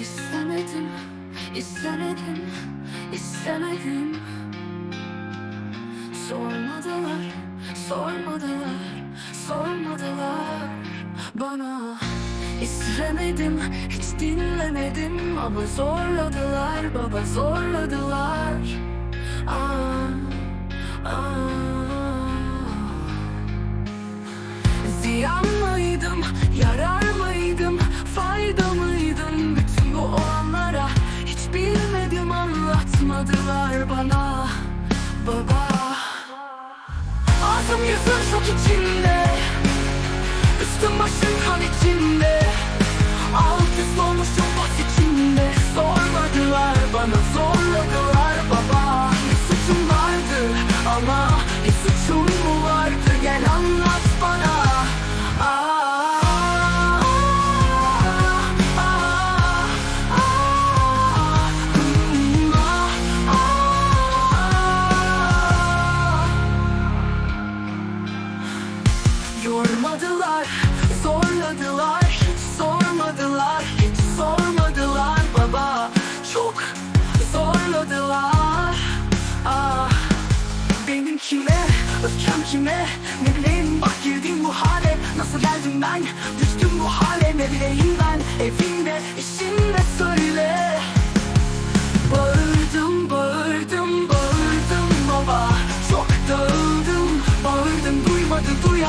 İstemedim, istemedim, istemedim. Sormadılar, sormadılar, sormadılar bana. İstemedim, hiç dinlemedim ama zorladılar baba zorladılar. Aa, aa. Anlatmadılar bana Baba. Ağzım yüzüm şok içinde. Üstüm başım kan içinde Yormadılar, zorladılar, hiç sormadılar, hiç sormadılar baba. Çok zorladılar. Ah, Benim kime, öfkem kime, ne bileyim bak girdim bu hale. Nasıl geldim ben, düştüm bu hale ne bileyim ben. Evimde, işimde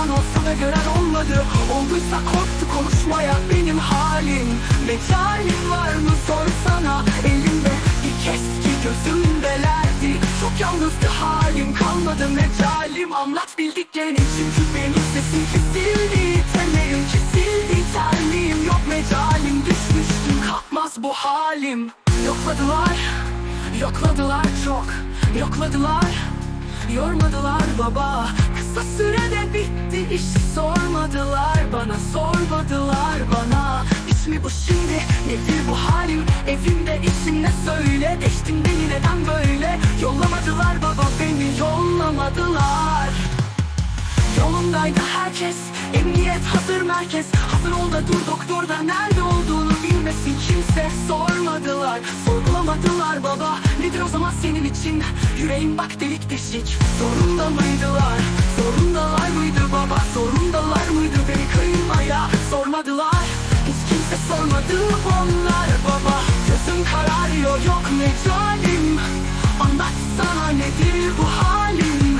Duyan olsa da gören olmadı. Olduysa korktu konuşmaya benim halim. Mecalim var mı sorsana. Elimde bir keski gözümdelerdi. Çok yalnızdı halim kalmadı mecalim. Anlat bildiklerini çünkü benim sesim kesildi. Temelim kesildi terliğim yok mecalim Düşmüştüm. Kalkmaz bu halim. Yokladılar, yokladılar çok. Yokladılar, yormadılar baba. Kısa sürede bitti iş sormadılar bana Sormadılar bana. Hiç mi bu şimdi nedir bu halim? Evimde işim ne söyle Değiştin beni neden böyle? Yollamadılar baba beni yollamadılar. Yolundaydı herkes Emniyet hazır merkez. Hazır ol da dur doktor da Nerede olduğunu bilmesin kimse. Sormadılar sorgulamadılar baba. Nedir o zaman senin için? Yüreğim bak delik deşik Zorunda mıydılar yok mecalim Anlatsana nedir bu halim?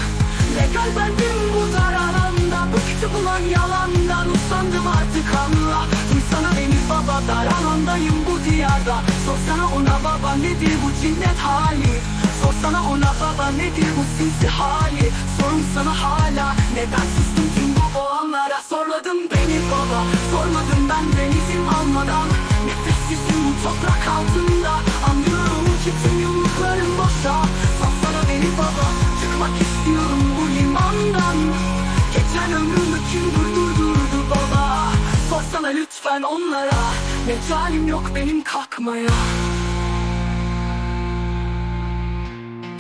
Legal bendim bu dar alanda Bıktım ulan yalandan. Usandım artık anla Duysana beni baba dar alandayım bu diyarda. Sorsana ona baba nedir bu cinnet hali? Sorsana ona baba nedir bu sinsi hali? Sorum sana hala neden sustum tüm bu olanlara Sorladın beni baba sormadım benden izin almadan? Nefessizim bu toprak altında Lütfen onlara. Mecalim yok benim kalkmaya?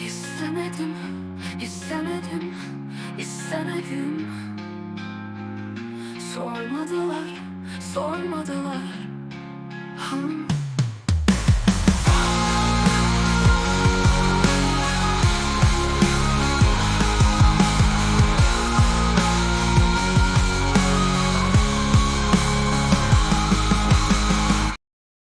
İstemedim, istemedim, istemedim. Sormadılar, sormadılar. Hmm.